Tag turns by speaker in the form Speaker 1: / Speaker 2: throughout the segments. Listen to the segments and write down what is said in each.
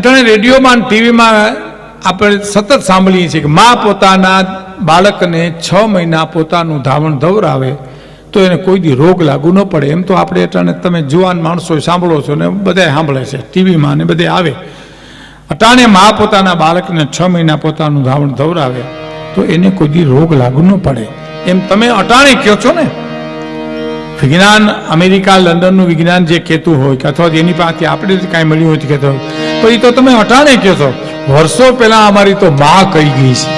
Speaker 1: અટાણે રેડિયોમાં અને ટીવીમાં આપણે સતત સાંભળીએ છીએ કે મા પોતાના બાળકને છ મહિના પોતાનું ધાવણ ધવરાવે તો એને કોઈ દી રોગ લાગુ ન પડે. એમ તો આપણે અટાણે તમે જુવાન માણસો સાંભળો છો ને બધા સાંભળે છે, ટીવીમાં ને બધે આવે. અટાણે મા પોતાના બાળકને છ મહિના પોતાનું ધાવણ ધવરાવે તો એને કોઈ રોગ લાગુ ન પડે. એમ તમે અટાણે કહો છો ને? વિજ્ઞાન, અમેરિકા, લંડનનું વિજ્ઞાન જે કહેતું હોય કે અથવા એની પાસે આપણે જ કાંઈ મળ્યું હોય કહેતો હોય. પણ એ તો તમે અટાણે કહો છો, વર્ષો પહેલા અમારી તો માં કહી ગઈ છે.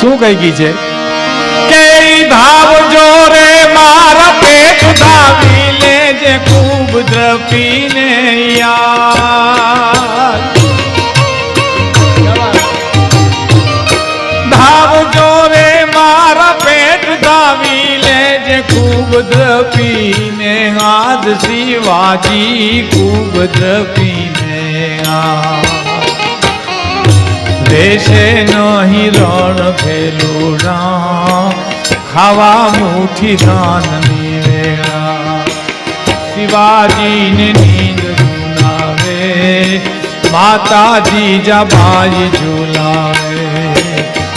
Speaker 1: શું કહી ગઈ છે? કે ધાવ રે મારા પેટ ધાવી લેજે, ખૂબ દ્રપીને યાર. ખૂબ દ્રપીને આજ શિવાજી ખૂબ દ્રપીને દેશે નહીં રણ ભેલુડા. ખાવા મુઠી ધાનની વેળા શિવાજીને નીંદ ઝુલાવે માતાજી જબાઈ ઝુલાવે.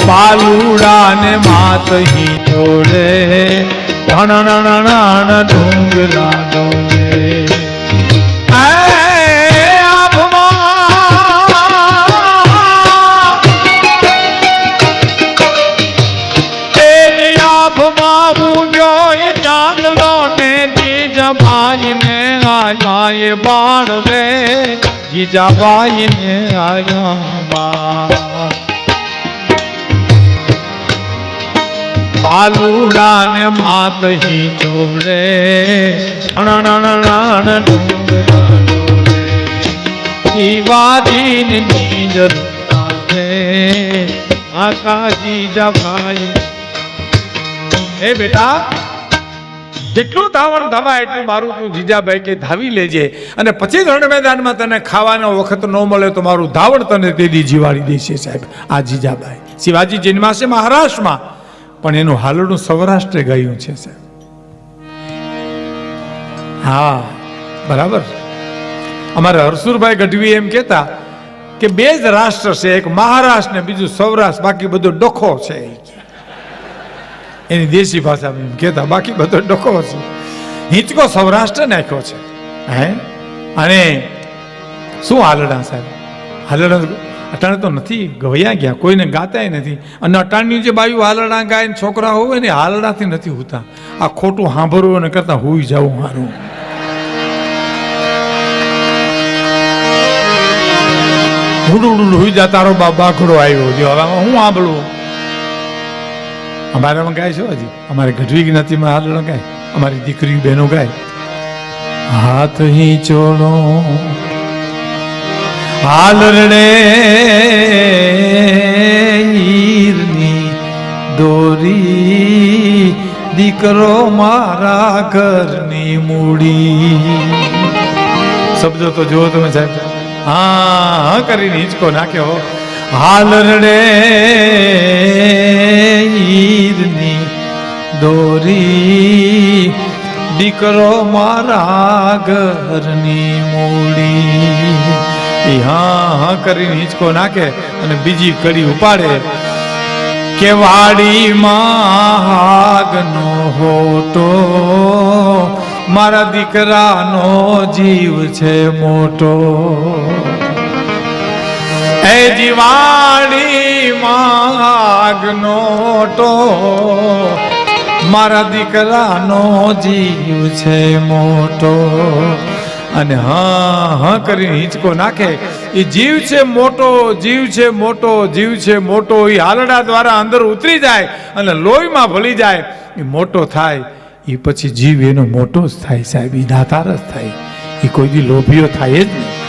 Speaker 1: પાલુડાને માત હી જોડે. ધણ ડુંગરા ડોલે બાણ રે જીજાબાઈ ને આયા પાલુડા ને માત હી જોડે અણણ શિવાજી ને આવે આકાજી જભાઈ એ બેટા જેટલું ધાવણ ધમાય એટલું મારું તું જીજાભાઈ કે ધાવી લેજે. અને પછી રણ મેદાનમાં તને ખાવાનો વખત ન મળે તો મારું ધાવણ તને તેદી જીવાડી દેશે સાહેબ, આ જીજાભાઈ શિવાજી જન્માશે મહારાષ્ટ્રમાં, પણ એનું હાલડું સૌરાષ્ટ્રે ગયું છે સાહેબ. હા, બરાબર. અમારે હરસુરભાઈ ગઢવી એમ કહેતા કે બે જ રાષ્ટ્ર છે, એક મહારાષ્ટ્ર ને બીજું સૌરાષ્ટ્ર, બાકી બધો ડોખો છે. એની દેશી ભાષામાં એમ કહેતા, બાકી બધો ડોખો છે. હિંચકો સૌરાષ્ટ્ર નાખ્યો છે. હે? અને શું હાલડા સાહેબ? હાલડા અટાણે તો નથી ગવયા ગયા, કોઈને ગાતાય નથી. અને અટાણની જે બાયું હાલડા ગાય ને છોકરા હોય ને હાલડાથી નથી હોતા. આ ખોટું સાંભળવું એને કરતા હોઈ જવું મારું. હુડું હુડું હુઈ જા તારો બાબા ઘડો આવ્યો જો હવે હું સાંભળું અમારામાં ગાય શું હજી. અમારે ગઢવી જ્ઞાતિમાં હાલડો ગાય અમારી દીકરી બહેનો ગાય. હાથ હી ચોળો હાલરણે ઈરની દોરી. દીકરો મારા ઘરની મૂડી. શબ્દો તો જુઓ તમે સાહેબ. હા હા, કરીને હિંચકો નાખ્યો હાલ રડે ઈરની દોરી, દીકરો મારા ઘરની મૂડી. હા હા કરીને હિંચકો નાખે અને બીજી કડી ઉપાડે. કે વાડીમાં હોટો મારા દીકરાનો જીવ છે મોટો. એ જીવાણી આગનો ટો મારા દીકરાનો જીવ છે મોટો. અને હા હા કરી હિંચકો નાખે. એ જીવ છે મોટો, જીવ છે મોટો, જીવ છે મોટો. એ હાલડા દ્વારા અંદર ઉતરી જાય અને લોહીમાં ભળી જાય. એ મોટો થાય. એ પછી જીવ એનો મોટો જ થાય સાહેબ. એ દાતાર જ થાય. એ કોઈ દી લોભીઓ થાય જ નહીં.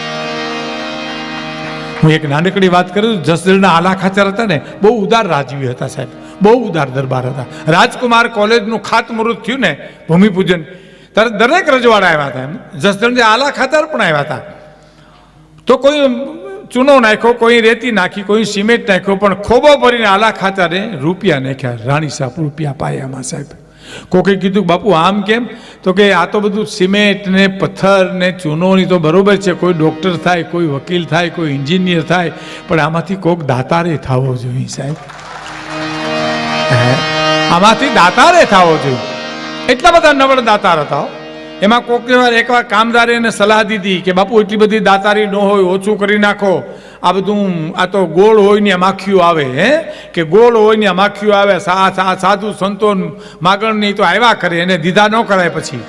Speaker 1: હું એક નાનકડી વાત કરું જસદણના આલા ખાચર હતા ને, બહુ ઉદાર રાજવી હતા સાહેબ. બહુ ઉદાર દરબાર હતા. રાજકુમાર કોલેજનું ખાતમુહૂર્ત થયું ને, ભૂમિપૂજન. ત્યારે દરેક રજવાડા આવ્યા હતા એમ. જસદણ આલા ખાચર પણ આવ્યા હતા. તો કોઈ ચૂનો નાખ્યો, કોઈ રેતી નાખી, કોઈ સિમેન્ટ નાખ્યો, પણ ખોબો ભરીને આલા ખાચરે રૂપિયા નાખ્યા. રાણી સાહેબ, રૂપિયા પાયામાં સાહેબ. કોકે કીધું, બાપુ, આમ કેમ? તો કે, આ તો બધું સિમેન્ટ ને પથ્થર ને ચૂનોની તો બરોબર છે, કોઈ ડૉક્ટર થાય, કોઈ વકીલ થાય, કોઈ એન્જિનિયર થાય, પણ આમાંથી કોક દાતારે થવો જોઈએ, સાહેબ? આમાંથી દાતારે થવો જોઈએ. એટલા બધા નવળ દાતાર હતા એમાં કોક વાર એકવાર કામદારે એને સલાહ દીધી કે, બાપુ, એટલી બધી દાતારી ન હોય, ઓછું કરી નાખો. આ બધું આ તો ગોળ હોય ને માખીઓ આવે, હે? કે ગોળ હોય ને માખીઓ આવે સાધુ સંતો માગણ નહીં તો આવ્યા કરે, એને દીધા ન કરાય પછી.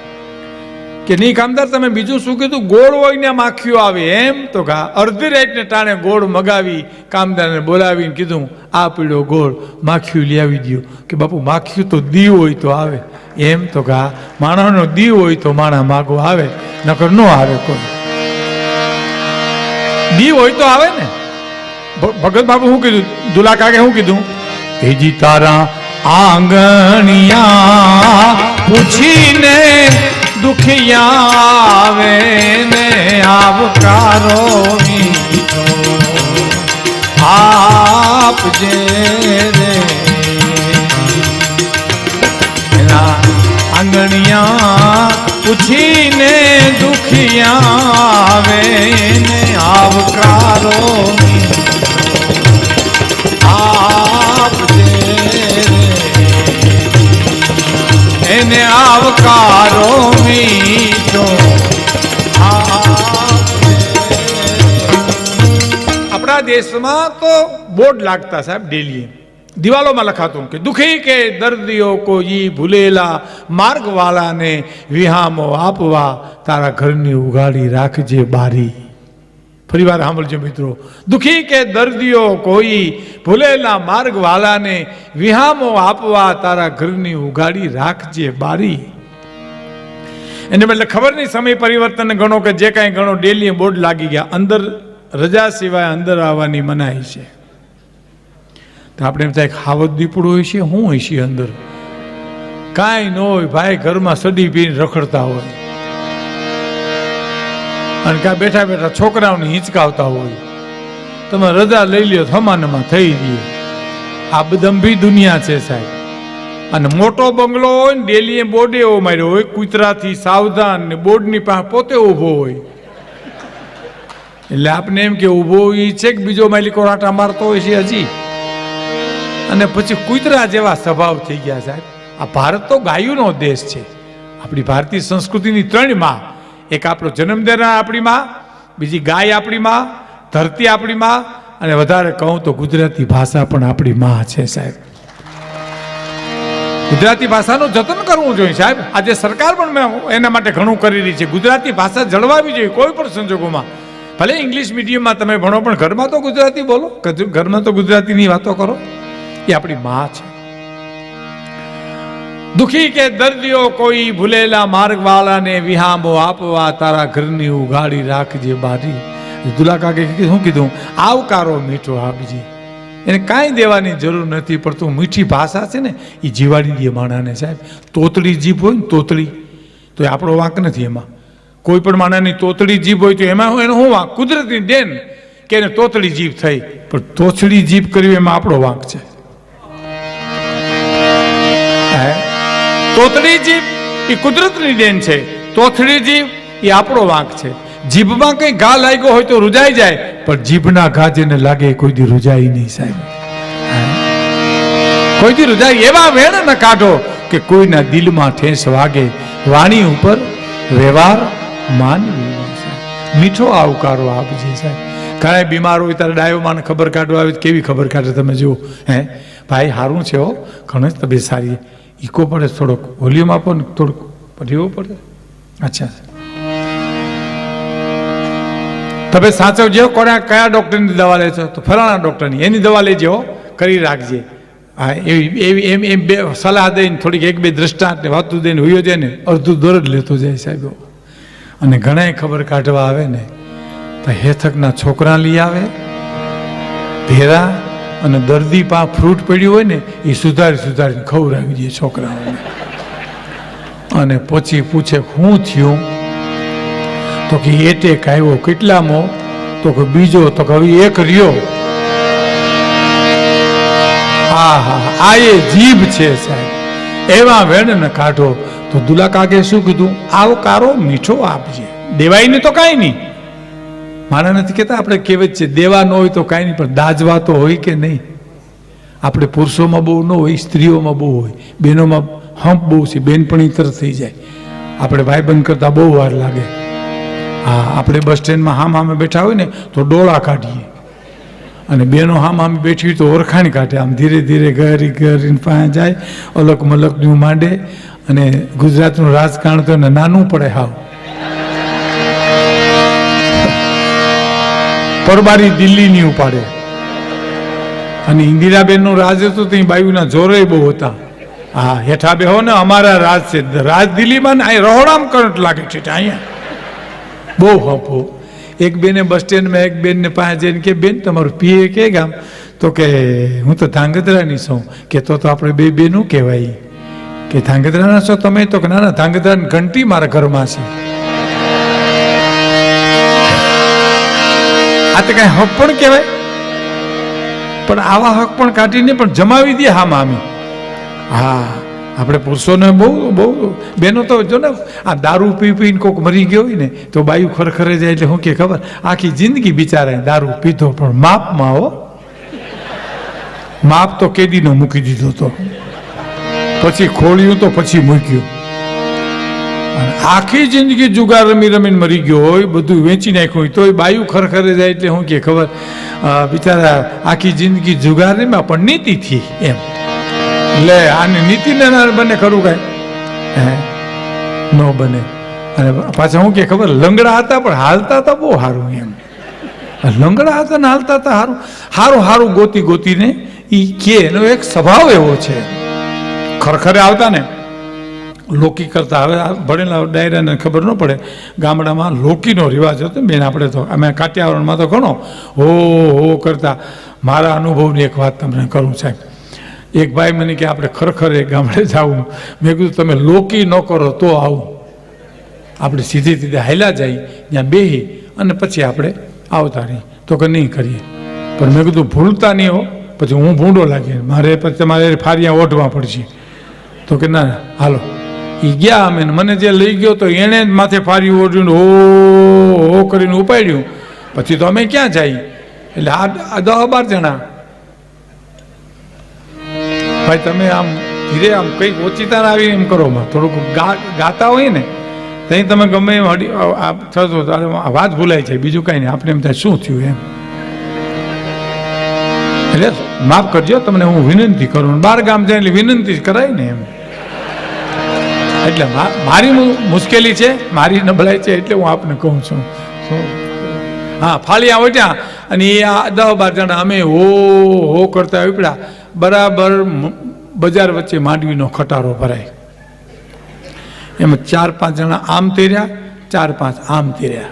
Speaker 1: કે નહીં કામદાર, તમે બીજું શું કીધું? ગોળ હોય ને માખીઓ આવે એમ? તો કા અડધી રાઈટને ટાણે ગોળ મગાવી, કામદારને બોલાવીને કીધું, આ પીળો ગોળ માખીયું લઈ આવી દો કે બાપુ, માખીયું તો દીવ હોય તો આવે. એમ તો કા માણસનો દીવ હોય તો માણા માગો આવે, નકર ન આવે કોઈ. દીવ હોય તો આવે ને. ભગત બાપુ શું કીધું? દુલા કાકે શું કીધું? એજી તારા આંગણિયા પૂછીને દુખિયા આવે ને આવકારો મીઠો આપજે રે. આંગણિયા પૂછીને દુખિયા આવે ને આવકારો આપજે રે. એને આવકારો મીઠો આપજે. આપણા દેશમાં તો બોર્ડ લાગતા સાહેબ ડેલી દિવાલોમાં લખાતું કે દુખી કે દર્દીઓ કોઈ ભૂલેલા માર્ગવાળાને વિહામો આપવા તારા ઘરની ઉગાડી રાખજે બારી. ફરી વાર સાંભળજો મિત્રો, દુખી કે દર્દીઓ કોઈ ભૂલેલા માર્ગવાળાને વિહામો આપવા તારા ઘરની ઉગાડી રાખજે બારી. એને બદલે ખબર નહીં સમય પરિવર્તન ગણો કે જે કાંઈ ગણો ડેલી બોર્ડ લાગી ગયા, અંદર રજા સિવાય અંદર આવવાની મનાઈ છે. તો આપણે એમ થાય ખાવત દીપડું હોય છે શું હોય છે અંદર? કાંઈ ન હોય, ભાઈ ઘરમાં સડી પીને રખડતા હોય. અને કાં બેઠા બેઠા છોકરાઓને હિંચકાવતા હોય. તમે રજા લઈ લ્યો, થમાનમાં થઈ ગઈ આ બદંભી દુનિયા છે સાહેબ. અને મોટો બંગલો હોય ને, ડેલીએ બોર્ડે એવો માર્યો હોય, કૂતરાથી સાવધાન ને બોર્ડની પાસે પોતે ઊભો હોય. એટલે આપને એમ કે ઊભો હોય છે કે બીજો માલિકો રાટા મારતો હોય છે હજી? અને પછી કૂતરા જેવા સ્વભાવ થઈ ગયા સાહેબ. આ ભારત તો ગાયુનો દેશ છે. આપણી ભારતીય સંસ્કૃતિની ત્રણમાં એક આપણો જન્મદેના આપણી માં બીજી ગાય આપણી માં ધરતી આપણી માં અને વધારે કહું તો ગુજરાતી ભાષા પણ આપણી માં છે સાહેબ. ગુજરાતી ભાષાનું જતન કરવું જોઈએ સાહેબ. આજે સરકાર પણ મેં એના માટે ઘણું કરી રહી છે. ગુજરાતી ભાષા જળવાવી જોઈએ કોઈ પણ સંજોગોમાં. ભલે ઇંગ્લિશ મીડિયમમાં તમે ભણો, પણ ઘરમાં તો ગુજરાતી બોલો. ઘરમાં તો ગુજરાતીની વાતો કરો. એ આપણી માં છે. દુખી કે દર્દીઓ કોઈ ભૂલેલા માર્ગવાળાને વિહામો આપવા તારા ઘરની ઉગાડી રાખજે બારી. દુલાકા કે શું કીધું? આવકારો મીઠો આપજે. એને કાંઈ દેવાની જરૂર નથી પડતું મીઠી ભાષા છે ને એ જીવાડી દે માણાને સાહેબ. તોતડી જીભ હોય ને તોતડી તો એ આપણો વાંક નથી એમાં. કોઈ પણ માણાની તોતડી જીભ હોય તો એમાં એનો શું વાંક? કુદરતી દેન કે એને તોતડી જીભ થઈ. પણ તોછડી જીભ કરવી એમાં આપણો વાંક છે. હે? તોતડી જીભ એ કુદરતની દેન છે. તોથડી જીભ એ આપણો વાંક છે. જીભમાં કઈ ઘા લાગ્યો હોય તો રૂજાઈ જાય, પણ જીભના ઘા જેને લાગે કોઈ દી રૂજાય નહીં સાહેબ. કોઈ દી રૂજાય એવા વેણ ન કાઢો કે કોઈના દિલમાં ઠેસ વાગે. વાણી ઉપર વ્યવહાર માનવી. મીઠો આવકારો આપજે સાહેબ. ઘણા બીમાર હોય ત્યારે ડાયોમાં ખબર કાઢવા આવે કેવી ખબર કાઢે તમે જુઓ. હે? ભાઈ સારું છે હો. ઘણો તબિયત સારી ઈકો પડે થોડોક. વોલ્યુમ આપો ને થોડુંક. રહેવું પડે. અચ્છા તમે સાચવજો કોને કયા ડૉક્ટરની દવા લેશો તો ફલાણા ડૉક્ટરની. એની દવા લેજો કરી રાખજે. હા એવી એવી એમ એમ બે સલાહ દઈને થોડીક એક બે દ્રષ્ટાંતને વાતું દઈને હોયો જાય ને અડધું દોર જ લેતો જાય સાહેબ. અને ઘણાય ખબર કાઢવા આવે ને તો હેથકના છોકરા લઈ આવે ભેરા અને દર્દી પા ફ્રૂટ પડ્યું હોય ને, એ સુધારી સુધારીને ખવડાવી દે છોકરાઓને. અને પછી પૂછે શું થયું? તો કે એટેક આવ્યો કેટલામો? તો કે, બીજો. તો કે, હવે એક રહ્યો. હા હા, આ એ જીભ છે સાહેબ. એવા વેણને કાઢો. તો દુલા કાકે શું કીધું? આવો કારો, મીઠો આપજે. દેવાય ને તો કાંઈ નહીં. મારા નથી કહેતા, આપણે કહેવત છે, દેવા ન હોય તો કાંઈ નહીં, પણ દાજવા તો હોય કે નહીં? આપણે પુરુષોમાં બહુ ન હોય, સ્ત્રીઓમાં બહુ હોય. બહેનોમાં હંપ બહુ છે બેનપણી તરત થઈ જાય. આપણે ભાઈબંધ કરતાં બહુ વાર લાગે. હા, આપણે બસ સ્ટેન્ડમાં હામ હામે બેઠા હોય ને, તો ડોળા કાઢીએ. અને બેનો હામ આમ બેઠી તો ઓળખાણ કાઢે. આમ ધીરે ધીરે ઘરી ઘરીને પાસે જાય અલગ મલકનું માંડે. અને ગુજરાતનું રાજકારણ તો એને નાનું પડે હાવ. પરબારી દિલ્હીની ઉપાડે. અને ઇન્દિરાબેનનું રાજ હતું તો બાયુના જોરે બહુ હતા. હા હેઠા બેહો ને, અમારા રાજ છે. રાજ દિલ્હીમાં ને અહીં રહોડામ કરંટ લાગે છે અહીંયા. બહુ હપો. એક બેને બસ સ્ટેન્ડમાં, એક બેનને પાસે જઈને કે, બેન, તમારું પીએ કે ગામ? તો કે, હું તો ધાંગધ્રાની છું. કે, તો તો આપણે બે બેનું કહેવાય. કે, ધાંગધ્રાના છો તમે? તો કે, ના ના, ધાંગધ્રાની ઘંટી મારા ઘરમાં છે. આ તો કઈ હક પણ કહેવાય. પણ આવા હક પણ કાઢીને પણ જમાવી દે હા મામી. હા, આપણે પુરુષોને બહુ બહુ બેનો તો જો ને, આ દારૂ પી પીને કોક મરી ગયો હોય ને, તો બાયું ખરખરે જાય એટલે શું કે ખબર, આખી જિંદગી બિચારાએ દારૂ પીધો, પણ માપમાં હો. માપ તો કેદીનો મૂકી દીધો તો. પછી ખોલ્યું તો પછી મૂક્યું. આખી જિંદગી જુગાર રમી રમીને મરી ગયો હોય, બધું વેચી નાખ્યું હોય, તોય બાયું ખરખરે જાય એટલે શું કે ખબર બિચારા આખી જિંદગી જુગાર રમ્યા, પણ નીતિથી એમ. એટલે આને નીતિને ના બને ખરું કાંઈ. હે? ન બને. અને પાછા શું કે ખબર, લંગડા હતા, પણ હાલતા હતા બહુ સારું એમ. લંગડા હતા ને હાલતા હતા સારું સારું સારું ગોતી ગોતીને એ કે, એનો એક સ્વભાવ એવો છે. ખરખરે આવતા ને લોકી કરતા. હવે ભણેલા ડાયરાને ખબર ન પડે ગામડામાં લોકીનો રિવાજ હતો. બેન આપણે તો અમે કાઠિયાવાડમાં તો ઘણો હો હો કરતા. મારા અનુભવની એક વાત તમને કરું સાહેબ. એક ભાઈ મને કે આપણે ખરેખર એક ગામડે જવું મેં કીધું તમે લોકી ન કરો તો આવું. આપણે સીધી સીધે હાલ્યા જઈ ત્યાં બેહી અને પછી આપણે આવતા રહી તો કે નહીં કરીએ. પણ મેં કીધું ભૂલતા નહીં હો. પછી હું ભૂંડો લાગે મારે પછી તમારે ફારિયા ઓઢવા પડશે. તો કે ના, હાલો. એ ગયા અમે મને જે લઈ ગયો તો એણે જ માથે ફાર્યું ઓઢ્યું હો હો કરીને ઉપાડ્યું. પછી તો અમે ક્યાં જઈએ એટલે આ દસ બાર જણા. ભાઈ, તમે આમ ધીરે આમ કંઈક ઓચિતા આવી એમ કરો થોડુંક ગાતા હોય ને ત્યાં તમે ગમે એમ હડી થતો વાત ભૂલાય છે બીજું કાંઈ નહીં. આપણે એમ થાય, શું થયું એમ? એટલે માફ કરજો, તમને હું વિનંતી કરું. બાર ગામ જાય એટલે વિનંતી જ કરાય ને એમ. એટલે મારી મુશ્કેલી છે, મારી નબળાઈ છે એટલે હું આપને કહું છું. હા ફાળિયા ઓટ્યા અને એ આ દસ બાર જણા અમે હો હો કરતા ઉપડ્યા. બરાબર બજાર વચ્ચે માંડવીનો ખટારો ભરાય. એમાં ચાર પાંચ જણા આમ તેર્યા, ચાર પાંચ આમ તેર્યા.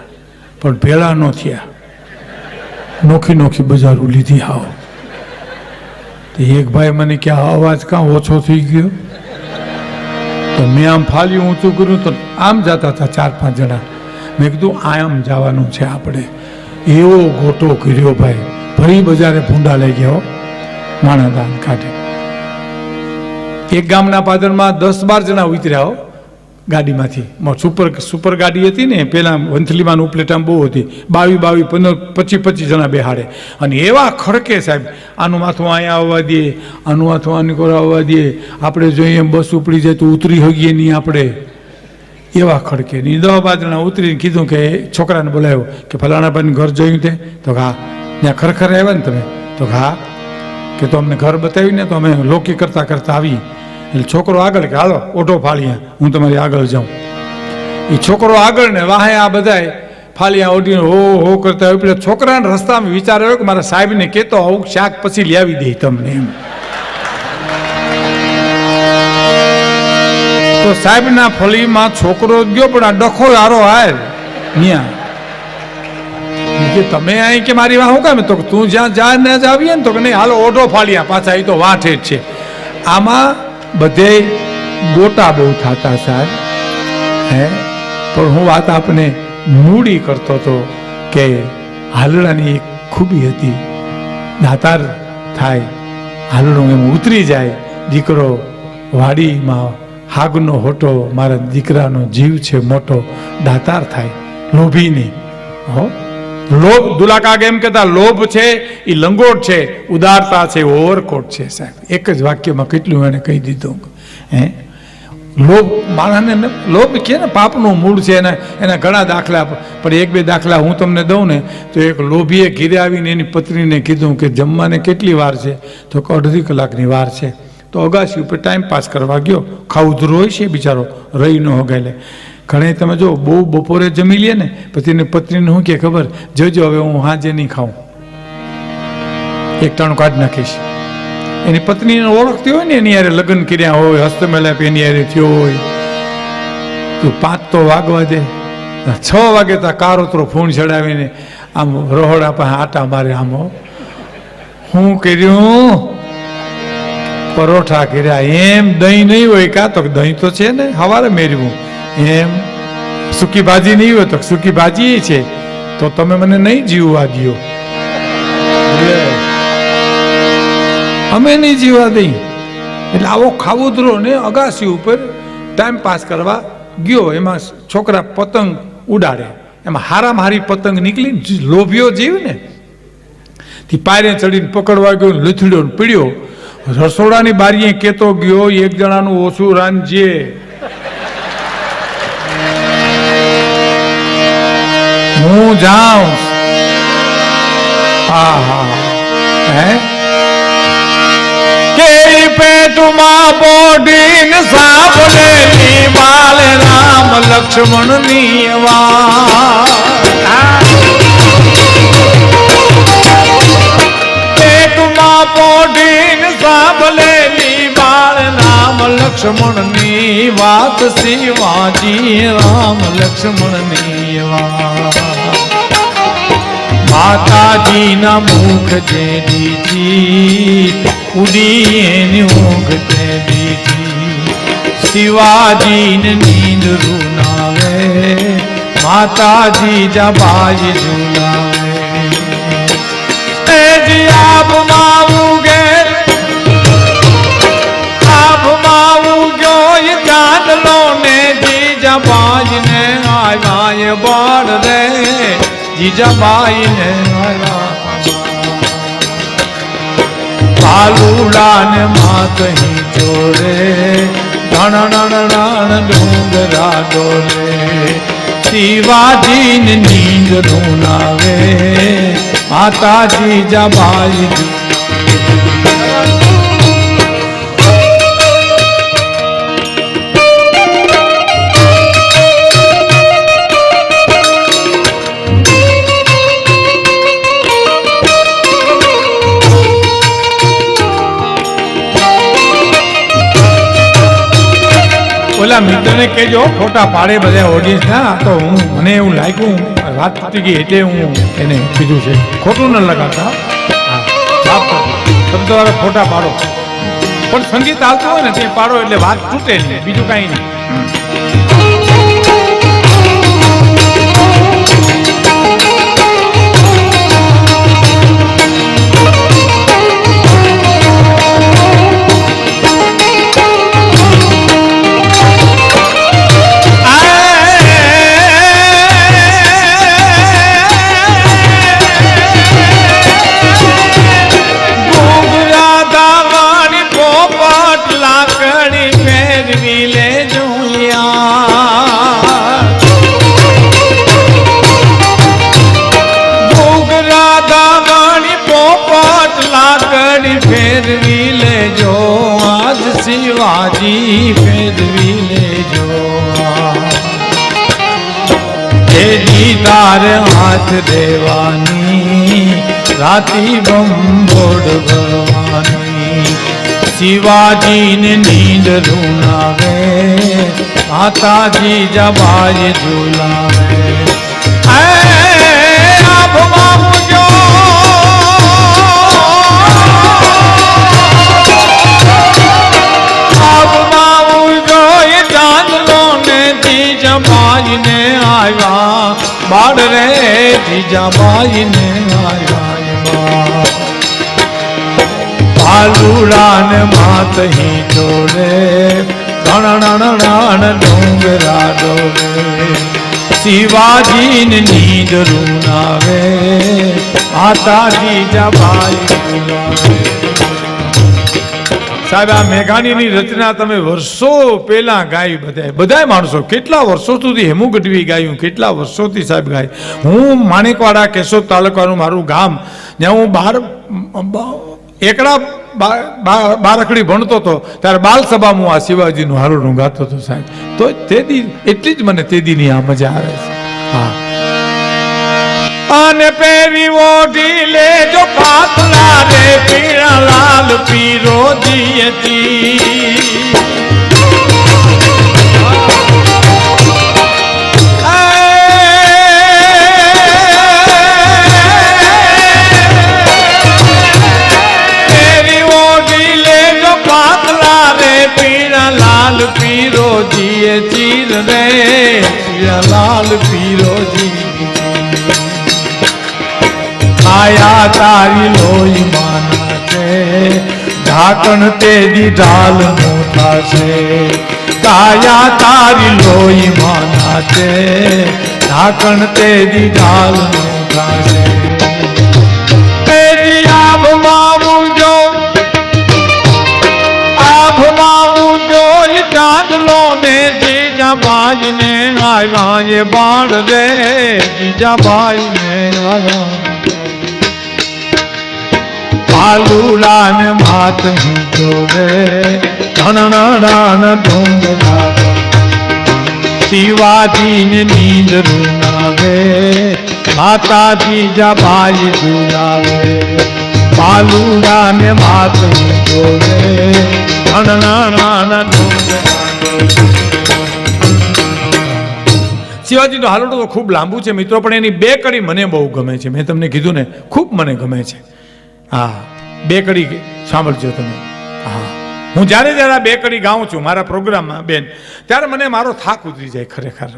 Speaker 1: પણ ભેળા ન થયા. નોખી નોખી બજારો લીધી હાવ. એક ભાઈ મને કે આ અવાજ કાં ઓછો થઈ ગયો? તો મેં આમ ફાલ્યું ઊંચું કર્યું તો આમ જતા હતા ચાર પાંચ જણા. મેં કીધું આમ જવાનું છે આપણે. એવો ગોટો કર્યો ભાઈ. ફરી બજારે ભૂંડા લઈ ગયો માણા દાન કાઢે. એક ગામના પાદરમાં દસ બાર જણા ઉતર્યા હો. ગાડીમાંથી. સુપર સુપર ગાડી હતી ને પહેલાં વંથલીમાં ઉપલેટામ બહુ હતી. બાવી બાવી, પંદર પચીસ પચીસ જણા બેહાડે. અને એવા ખડકે સાહેબ, આનું માથું અહીંયા આવવા દે, આનું માથું આની કોર આવવા દે. આપણે જોઈએ એમ બસ ઉપડી જાય તો ઉતરી હોઈએ નહીં આપણે. એવા ખડકે. ની દવા બાદ જણા ઉતરીને કીધું કે છોકરાને બોલાવ્યો કે ફલાણા ભાઈ ઘર જોયું તે. તો હા, ત્યાં ખરેખર આવ્યા ને તમે. તો હા, કે તો અમને ઘર બતાવ્યું ને તો અમે લોકી કરતાં કરતાં આવી એટલે છોકરો આગળ કે હાલો ઓટો ફાળીયા હું તમારી આગળ જાઉં. એ છોકરો આગળ ને વાહે આ બધાય ફાલિયા ઓઢીને હો હો કરતા હોય. એટલે છોકરાને રસ્તામાં વિચાર આવ્યો કે મારા સાહેબને કહેતો આવું શાક પછી લેવી દે તમને એમ. તો સાહેબના ફળીમાં છોકરો ગયો, પણ આ ડખો હારો હાર ન્યા. કે, તમે અહીં કે મારી વાહ હું કામ? તો તું જ્યાં જા ને જ આવીએ ને. તો કે, નહીં, હાલો, ઓઢો ફાળ્યા પાછા. એ તો વાંઠે જ છે. આમાં બધે ગોટા બહુ થતા સાહેબ. હે? પણ હું વાત આપને મૂડી કરતો હતો કે હાલડાની એક ખૂબી હતી. દાતાર થાય, હાલડું એમ ઉતરી જાય. દીકરો વાડીમાં હાગનો હોટો મારા દીકરાનો જીવ છે મોટો. દાતાર થાય, લોભી નહીં. હો? લોભ દુલાકા એમ કહેતા લોભ છે એ લંગોટ છે, ઉદારતા છે, ઓવરકોટ છે, સાહેબ. એક જ વાક્યમાં કેટલું એને કહી દીધું. હે? લોભ, માણસને લોભ કે ને પાપનું મૂળ છે એના એના ઘણા દાખલા પણ એક બે દાખલા હું તમને દઉં ને, તો એક લોભીએ ઘીરે આવીને એની પત્નીને કીધું કે જમવાને કેટલી વાર છે? તો કે અડધી કલાકની વાર છે. તો અગાસી ઉપર ટાઈમ પાસ કરવા ગયો. ખાઉધરો હોય છે બિચારો રહી ન હગાલે ઘણે તમે જો બહુ બપોરે જમી લે ને, પછી પત્નીને શું કે ખબર? જોજો હવે હું હાજે નહીં ખાઉં. એક ટાણું કાઢી નાખીશ. એની પત્નીને ઓળખતી હોય ને, એની યારે લગ્ન કર્યા હોય, હસ્તમેલાપ એની યારે થયો હોય, તું પાંચ તો વાગવા દે. છ વાગે તો કારોતરો ફૂણ ચડાવીને આમ રહોડા પાસે આટા મારે આમ. હું. કર્યું? પરોઠા કર્યા. એમ દહીં નહીં હોય, કાં તો દહીં તો છે ને સવારે મેળવું એમ? સૂકી ભાજી નહીં હોય તો સૂકી ભાજી છે. તો તમે મને નહીં જીવવા દો અમે નહીં જીવવા દઈ. એટલે આવો ખાવોદરો ને અગાસી ઉપર ટાઈમ પાસ કરવા ગયો. એમાં છોકરા પતંગ ઉડાડે. એમાં હારામાં હારી પતંગ નીકળી લોભ્યો જીવ ને, થી પાયરે ચડીને પકડવા ગયો લથડ્યો પીડ્યો. રસોડાની બારીએ કેતો ગયો, એક જણાનું ઓછું રાંધજે. હું જાઉં. હા હા? હે કે પેટમાં બોડીન સાંભળેલી બાલ રામ લક્ષ્મણની પેટમાં બોડીન સાંભળેલી બાળ રામ લક્ષ્મણ ની વાત શિવાજી, રામ, લક્ષ્મણની વાત માતાજીના મુખ જે દીધી, ઉડી એની ઊંઘ તે દીધી. શિવાજીને નીંદ રૂનાવે માતાજી જબાઈ જુનાવે એ જી આવ્યા બાળ રે જીજાબાઈ ને કાલુડા ને માતહી ચોરે ધણ ડુંગરા ડોલે. શિવાજી ને નીંદ ધૂનાવે માતાજી જબાઈ ઓલા મિત્રને કહેજો, ફોટા પાડે બધા ઓડિયન્સ ના. તો હું મને એવું લાગ્યું વાત થતી ગઈ એટલે હું એને કીધું છે. ખોટું ન લગાતા. તમે તમારે ફોટા પાડો. પણ સંગીત આવતું હોય ને, તે પાડો એટલે વાત તૂટે ને બીજું કાંઈ નહીં. શિવાજીને નીંદ રૂનાવે માતાજી જવાય ઝુલાવે. આભમાં ચાંદલો ને જીજાબાઈને આવ્યા. બાળ રે જીજાબાઈને આવ્યા. ભાલુડા માત હી જોડે રણ ડુંગરા ડોલે શિવાજી ને નીંદ રૂનાવે માતાજી જબાઈ સાહેબ, આ મેઘાણીની રચના તમે વર્ષો પહેલા ગાઈ બધાય. બધાય માણસો કેટલા વર્ષો સુધી હેમુ ગઢવી ગાયું, કેટલા વર્ષોથી સાહેબ ગાય. હું માણેકવાડા કેશોદ તાલુકાનું મારું ગામ. જ્યાં હું બાર એકડા બારકડી ભણતો હતો, ત્યારે બાલ સભામાં હું આ શિવાજીનું હારું ગાતો હતો સાહેબ. તો તેદી એટલી જ મને તેદીની આ મજા આવે છે. હા. અને પેરી ઓઢી લેજો પાતળા રે પીળા લાલ પીરો દિયતી પાતળા રે પીળા લાલ પીરો જીએ ચીર રે. પીરા, લાલ પીરો જી આયા તારી લોહી માના છે. ઢાકણ તેરી ઢાલ મોટા છે. કાયા તારી લોહી માના છે. ઢાકણ તેરી ઢાલ મોટા છે. આવ્યા બાણ દે, બીજા ભાઈ ને પાલુલા ને માત જોવે ધનણાણ ડુંગરા શિવાજી ને નીંદ રૂનાવે માતાજી ભાઈ દુલાવે. પાલુડા ને માત જોવે ધનણાણ ડુંગરા શિવાજીનો હાલડો તો ખૂબ લાંબુ છે, મિત્રો, પણ એની બે કડી મને બહુ ગમે છે. મેં તમને કીધું ને, ખૂબ મને ગમે છે. હા, બે કડી સાંભળજો તમે. હા. હું જ્યારે જ્યારે બે કડી ગાઉં છું, મારા પ્રોગ્રામમાં, બેન, ત્યારે મને મારો થાક ઉતરી જાય ખરેખર.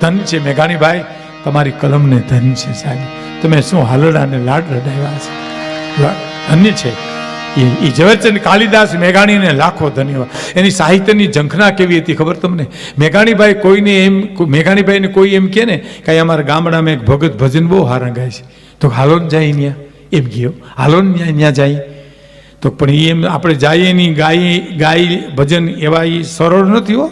Speaker 1: ધન છે, મેઘાણીભાઈ, તમારી કલમને ધન છે, સાહેબ. તમે શું હાલડાને લાડ રડાવ્યા છે? ધન્ય છે. એ ઝવેરચંદ કાલિદાસ મેઘાણીને લાખો ધન્યવાદ. એની સાહિત્યની ઝંખના કેવી હતી ખબર તમને? મેઘાણીભાઈ કોઈને એમ મેઘાણીભાઈને કોઈ એમ કહે ને કે અમારા ગામડામાં એક ભગત ભજન બહુ હારા ગાય છે. તો હાલો ને જાય ત્યાં એમ ગયો. હાલો ને ત્યાં જાય. તો પણ એ એમ આપણે જઈએ નહીં ગાય ગાય ભજન એવા એ સરળ નથી હો.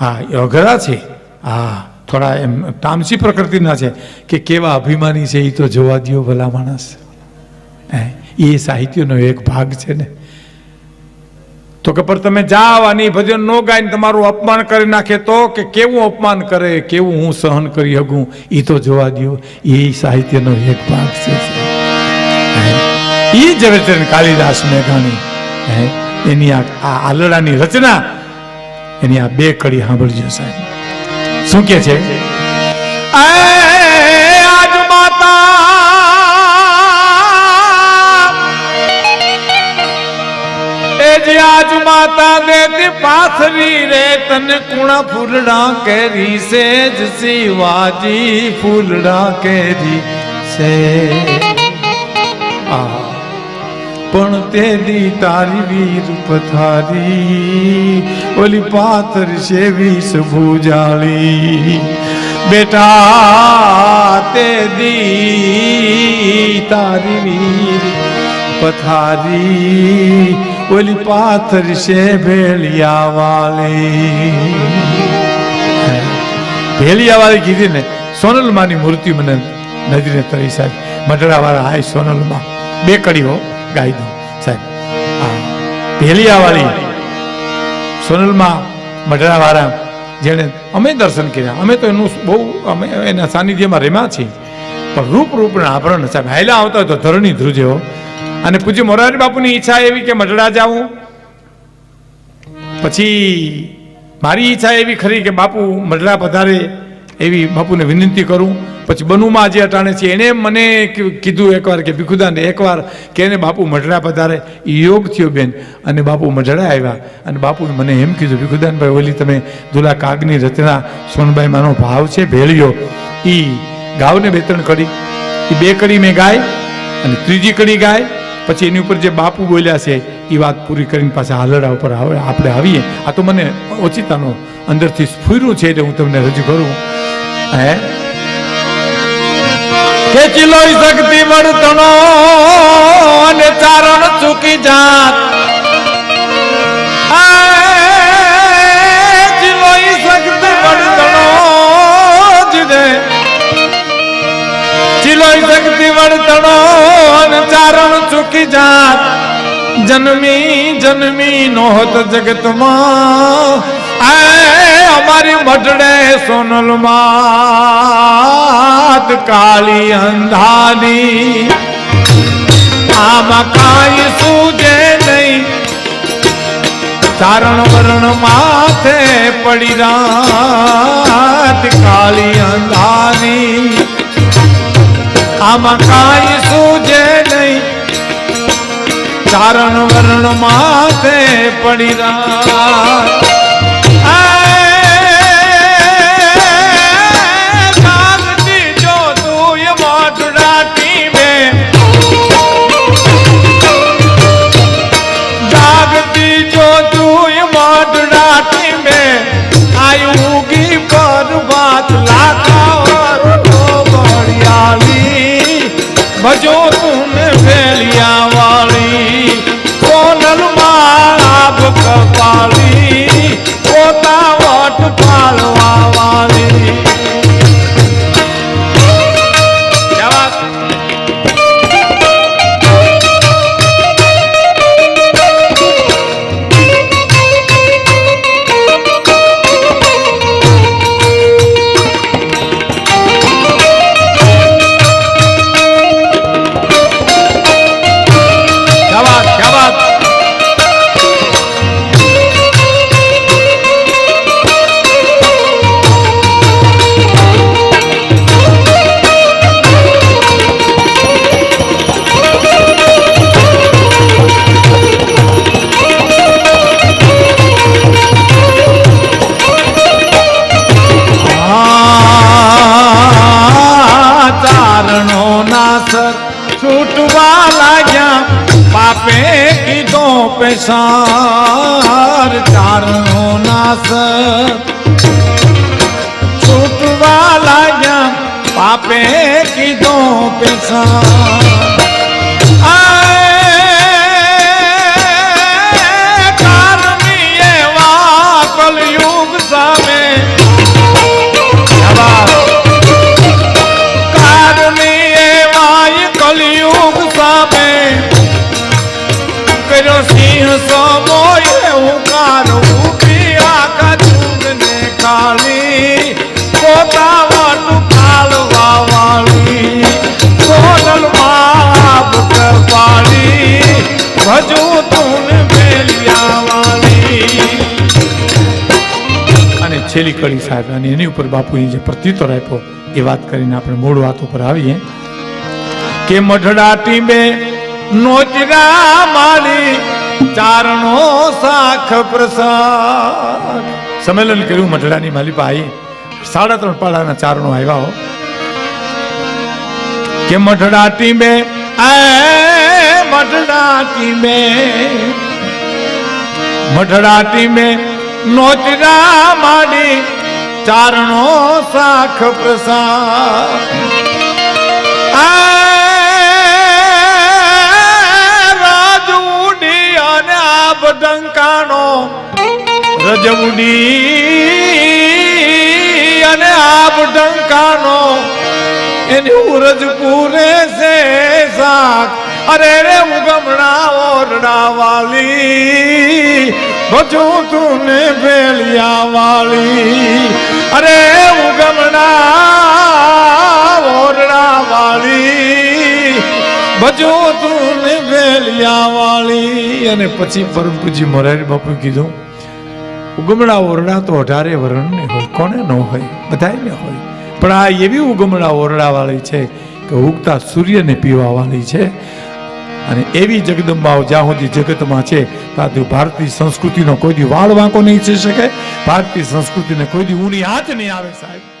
Speaker 1: હા એ અઘરા છે. હા થોડા એમ તામસી પ્રકૃતિના છે. કે કેવા અભિમાની છે એ તો જોવા દ્યો ભલા માણસ. હે, એ સાહિત્યનો એક ભાગ છે ને. તો કે, પણ તમે જાઓ અને એ ભજન ન ગાઈને તમારું અપમાન કરી નાખે તો કે કેવું અપમાન કરે, કેવું હું સહન કરી શકું? એ તો જોવા દો એ સાહિત્યનો એક ભાગ છે એ ઝવેરચંદ કાલિદાસ મેઘાણી. હે? એની આ આ આલડાની રચના, એની આ બે કડી સાંભળજો, સાહેબ. શું કે છે? એ આજ માતા દેતી પાથરી રે, તને કુણા ફૂલડા કેરી, સેજ શિવાજી ફૂલડા કેરી સે આ. પણ તે દી તારી વીર પથારી, ઓલી પાથર સેવીસ ભૂજાળી. બેટા તે દી તારી વીર પથારી ઓલી પાથર છે ભેળિયા વાળી ભેલિયા વાળી કીધી ને, સોનલમાની મૂર્તિ મને નદીને તરી સાહેબ. મટડા વાળા હાય સોનલમાં. બે કડીઓ ગાઈ દઉં સાહેબ. હા ભેલિયા વાળી સોનલમાં મટડા વાળા જેણે અમે દર્શન કર્યા. અમે તો એનું બહુ, અમે એના સાનિધ્યમાં રેમ્યા છીએ. પણ રૂપ રૂપના આભરણ સાહેબ, હાયલા આવતા હોય તો ધરણી ધ્રુજે હો. અને પૂજ્ય મોરારી બાપુની ઈચ્છા એવી કે મઢડા જાઉં. પછી મારી ઈચ્છા એવી ખરી કે બાપુ મઢડા પધારે એવી બાપુને વિનંતી કરું. પછી બનુમાં જે અટાણે છે એણે મને કીધું એકવાર કે, ભીખુદાને એકવાર કે એને બાપુ મઢડા પધારે. એ યોગ થયો બેન. અને બાપુ મઢડા આવ્યા. અને બાપુએ મને એમ કીધું, ભીખુદાનભાઈ ઓલી તમે દુલા કાગની રચના સોનભાઈ માનો ભાવ છે, ભેળ્યો. એ ગાવને બે ત્રણ કડી એ બે કડી મેં ગાય અને ત્રીજી કડી ગાય. પછી એની ઉપર જે બાપુ બોલ્યા છે, એ વાત પૂરી કરીને પાછા હાલડા ઉપર આપણે આવીએ. આ તો મને ઓચિતાનો અંદરથી સ્ફૂર્યું છે એટલે હું તમને રજૂ કરું. હે? કે ચિલોઈ શક્તિ વર્તનો અને ચૂકી જાત જન્મી જન્મી નોહત જગતમાં અમારી મઢડે સોનલ માત કાળી અંધાની આમાં કાંઈ સૂજે નહીં ચારણ વરણ માથે પડી રાત કાળી અંધાની આમાં કાંઈ સૂજે ચારણ વરણ માથે પડી રાત. છેલ્લી કડી સાહેબ, અને એની ઉપર બાપુએ જે પ્રત્યુત્તર આપ્યો, એ વાત કરીને આપણે મૂળ વાત ઉપર આવીએ. કે મઢડા ટીમે નોચરા માલી ચારણો સાખ પ્રસાદ. સંમેલન કર્યું મઢડાની માલી ભાઈ સાડા ત્રણ પાડાના ચારણો આવ્યા હો. કે મઢડા ટીમે, એ મઢડા ટીમે, મઢડા મેં નોચરા માડી ચારણો સાખ પ્રસાદ. રાજ ઉડી અને આ ડંકાનો રજ ઉડી અને આ ડંકાનો એની ઉરજ પૂરે છે શાક અરે રે ઉગમણા ઓરડા વાલી ભજું તું ભેલિયા વાળી અરે ઉગમણા ઓરડા વાળી ભજું તું ભેલિયા વાળી અને પછી પરમ પૂજી મોરારી બાપુ કીધું ઉગમણા ઓરડા તો અઢારે વર્ણ ને હોય કોને ન હોય? બધાને હોય. પણ આ એવી ઉગમણા ઓરડા વાળી છે કે ઉગતા સૂર્યને પીવા વાળી છે. અને એવી જગદંબાઓ જ્યાં સુધી જગતમાં છે, ત્યાં સુધી ભારતીય સંસ્કૃતિનો કોઈ દી વાળ વાંકો નહીં થઈ શકે. ભારતીય સંસ્કૃતિને કોઈ દી હાથ નહીં આવે સાહેબ.